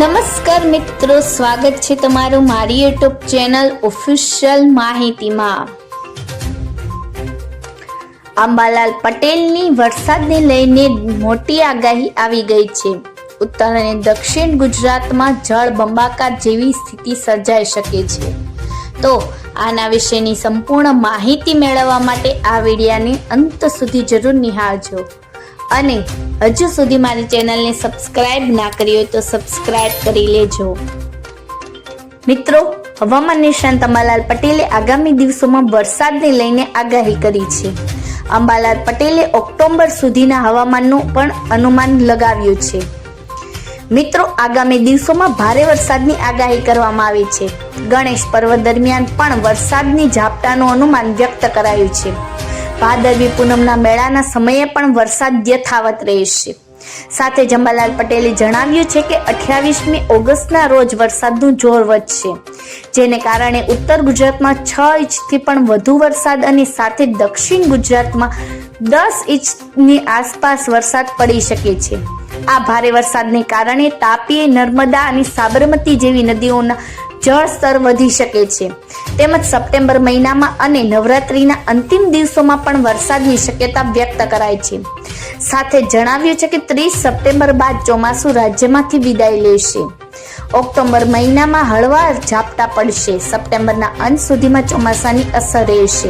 નમસ્કાર મિત્રો, સ્વાગત છે તમારું મારી યુટ્યુબ ચેનલ ઓફિશિયલ માહિતીમાં. અંબાલાલ પટેલની વરસાદને લઈને મોટી આગાહી આવી ગઈ છે. ઉત્તર અને દક્ષિણ ગુજરાતમાં જળ બંબાકાર જેવી સ્થિતિ સર્જાઈ શકે છે. તો આના વિશેની સંપૂર્ણ માહિતી મેળવવા માટે આ વિડીયાને અંત સુધી જરૂર નિહાળજો. અને હજુ સુધી મારી ચેનલને સબસ્ક્રાઇબ ના કરી હોય તો સબસ્ક્રાઇબ કરી લેજો. મિત્રો, હવામાન નિષ્ણાંત અંબાલાલ પટેલે આગામી દિવસોમાં વરસાદને લઈને આગાહી કરી છે. અંબાલાલ પટેલે ઓક્ટોબર સુધીના હવામાનનું પણ અનુમાન લગાવ્યું છે. મિત્રો, આગામી દિવસોમાં ભારે વરસાદની આગાહી કરવામાં આવી છે. ગણેશ પર્વ દરમિયાન પણ વરસાદની ઝાપટાનું અનુમાન વ્યક્ત કરાયું છે. ભાદરવી પૂનમના મેળાના સમયે પણ વરસાદ યથાવત રહેશે. સાથે જંબાલાલ પટેલે જણાવ્યું છે કે અઠ્યાવીસમી ઓગસ્ટના રોજ વરસાદનું જોર વધશે. જેને કારણે ઉત્તર ગુજરાતમાં છ ઇંચથી પણ વધુ વરસાદ અને સાથે દક્ષિણ ગુજરાતમાં દસ ઇંચની આસપાસ વરસાદ પડી શકે છે. આ ભારે વરસાદને કારણે તાપી, નર્મદા અને સાબરમતી જેવી નદીઓના જળ સ્તર વધી શકે છે. તેમજ સપ્ટેમ્બર મહિનામાં અને નવરાત્રીના અંતિમ દિવસોમાં પણ વરસાદની શક્યતા વ્યક્ત કરાય છે. સાથે જણાવ્યું છે કે ત્રીસ સપ્ટેમ્બર બાદ ચોમાસું રાજ્યમાંથી વિદાય લેશે. ઓક્ટોબર મહિનામાં હળવા ઝાપટા પડશે. સપ્ટેમ્બરના અંત સુધીમાં ચોમાસાની અસર રહેશે.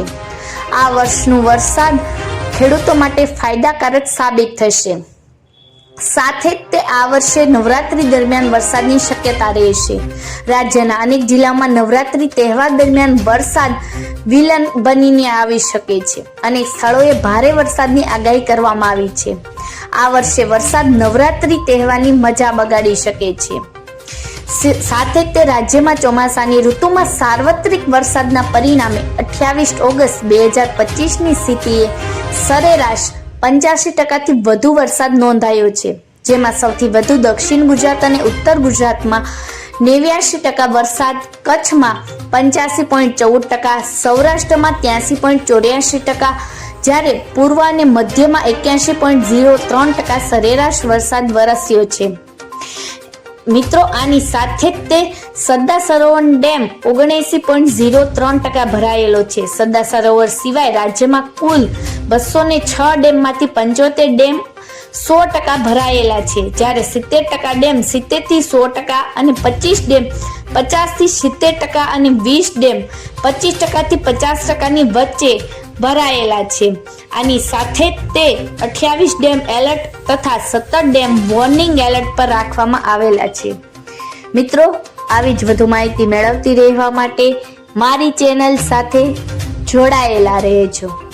આ વર્ષનું વરસાદ ખેડૂતો માટે ફાયદાકારક સાબિત થશે. સાથે જ તે આ વર્ષે નવરાત્રી દરમિયાન વરસાદની શક્યતા રહેશે રાજ્યના અનેક જિલ્લામાં નવરાત્રી તહેવાર દરમિયાન વરસાદ વિલન બનીને આવી શકે છે અનેક સ્થળોએ ભારે વરસાદની આગાહી કરવામાં આવી છે. આ વર્ષે વરસાદ નવરાત્રી તહેવારની મજા બગાડી શકે છે. સાથે તે રાજ્યમાં ચોમાસાની ઋતુમાં સાર્વત્રિક વરસાદના પરિણામે અઠ્યાવીસ ઓગસ્ટ બે હજાર પચીસની સ્થિતિએ સરેરાશ પંચ્યાસી ટકાથી વધુ વરસાદ નોંધાયો છે, જેમાં સૌથી વધુ દક્ષિણ ગુજરાત અને ઉત્તર ગુજરાતમાં નેવ્યાસી ટકા વરસાદ, કચ્છમાં પંચ્યાસી પોઈન્ટ ચૌદ ટકા, સૌરાષ્ટ્રમાં ત્યાસી પોઈન્ટ ચોર્યાસી ટકા, જ્યારે પૂર્વ અને મધ્યમાં એક્યાસી પોઈન્ટ ઝીરો ત્રણ ટકા સરેરાશ વરસાદ વરસ્યો છે. મિત્રો, આની સાથે જ તે સરદાર સરોવર ડેમ ઓગણએસી પોઈન્ટ ઝીરો ત્રણ ટકા ભરાયેલો છે. સરદાર સરોવર સિવાય રાજ્યમાં કુલ બસો ને છ ડેમમાંથી પંચોતેર ડેમ સો ટકા ભરાયેલા છે. જ્યારે સિત્તેર ટકા ડેમ સિત્તેરથી સો ટકા અને પચીસ ડેમ પચાસથી સિત્તેર ટકા અને વીસ ડેમ પચીસ ટકાથી પચાસ ટકાની વચ્ચે ભરાયેલા છે. આની સાથે તે અઠ્યાવીસ ડેમ એલર્ટ તથા સત્તર ડેમ વોર્નિંગ એલર્ટ પર રાખવામાં આવેલા છે. મિત્રો, આવી જ વધુ માહિતી મેળવતી રહેવા માટે મારી ચેનલ સાથે જોડાયેલા રહેજો.